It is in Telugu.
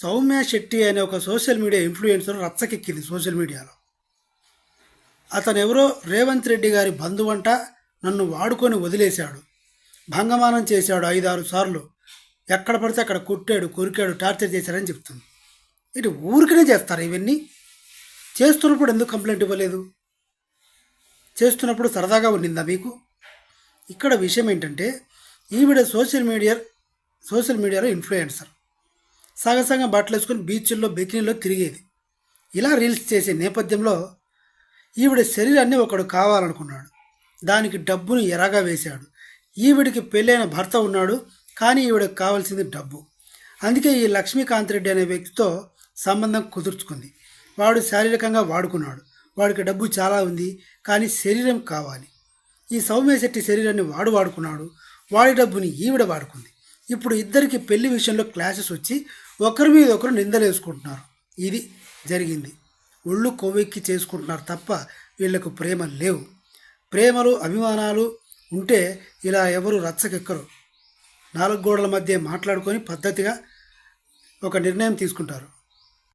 సౌమ్య శెట్టి అనే ఒక సోషల్ మీడియా ఇన్ఫ్లుయెన్సర్ రచ్చకెక్కింది సోషల్ మీడియాలో. అతను ఎవరో రేవంత్ రెడ్డి గారి బంధువంట నన్ను వాడుకొని వదిలేశాడు. భంగమానం చేశాడు ఐదారు సార్లు. ఎక్కడ పడితే అక్కడ కొట్టాడు కొరికాడు టార్చర్ చేశాడని చెప్తుంది. ఇటు ఊరికనే చేస్తారు ఇవన్నీ? చేస్తున్నప్పుడు ఎందుకు కంప్లైంట్ ఇవ్వలేదు? చేస్తున్నప్పుడు సరదాగా ఉండిందా మీకు? ఇక్కడ విషయం ఏంటంటే ఈవిడ సోషల్ మీడియా సోషల్ మీడియాలో ఇన్ఫ్లుయెన్సర్. సగసగం బట్టలు వేసుకొని బీచ్ల్లో బికినీలో తిరిగేది. ఇలా రీల్స్ చేసే నేపథ్యంలో ఈవిడ శరీరాన్ని ఒకడు కావాలనుకున్నాడు. దానికి డబ్బును ఎరగా వేశాడు. ఈవిడికి పెళ్ళైన భర్త ఉన్నాడు కానీ ఈవిడకి కావాల్సింది డబ్బు. అందుకే ఈ లక్ష్మీకాంత్ రెడ్డి అనే వ్యక్తితో సంబంధం కుదుర్చుకుంది. వాడు శారీరకంగా వాడుకున్నాడు. వాడికి డబ్బు చాలా ఉంది కానీ శరీరం కావాలి. ఈ సౌమ్యశెట్టి శరీరాన్ని వాడు వాడుకున్నాడు. వాడి డబ్బుని ఈవిడ వాడుకుంది. ఇప్పుడు ఇద్దరికి పెళ్ళి విషయంలో క్లాషెస్ వచ్చి ఒకరి మీద ఒకరు నిందలేసుకుంటున్నారు. ఇది జరిగింది. ఒళ్ళు కొవ్వెక్కి చేసుకుంటున్నారు తప్ప వీళ్ళకు ప్రేమ లేవు. ప్రేమలు అభిమానాలు ఉంటే ఇలా ఎవరు రచ్చకెక్కరు. నాలుగు గోడల మధ్య మాట్లాడుకొని పద్ధతిగా ఒక నిర్ణయం తీసుకుంటారు.